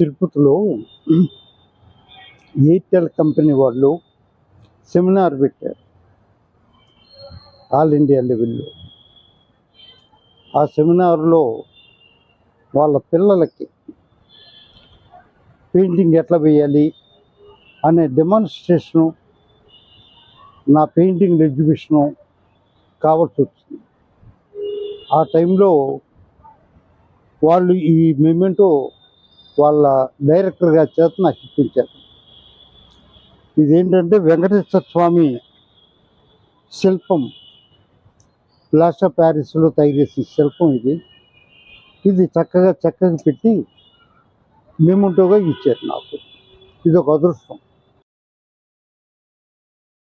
తిరుపతిలో Airtel company వాళ్ళు seminar పెట్టారు. ఆల్ ఇండియా లెవెల్లో. ఆ సెమినార్లో వాళ్ళ పిల్లలకి పెయింటింగ్ ఎట్లా వేయాలి అనే డెమాన్స్ట్రేషను నా పెయింటింగ్ ఎగ్జిబిషను కావాల్సి వచ్చింది. ఆ టైంలో వాళ్ళు ఈ మెమెంటో వాళ్ళ డైరెక్టర్ గారి చేత నాకు ఇప్పించారు. ఇదేంటంటే వెంకటేశ్వర స్వామి శిల్పం ప్లాస్టా ప్యారిస్లో తయారు చేసిన శిల్పం ఇది. ఇది చక్కగా చక్కగా పెట్టి మెమెంటోగా ఇచ్చారు నాకు. ఇది ఒక అదృష్టం.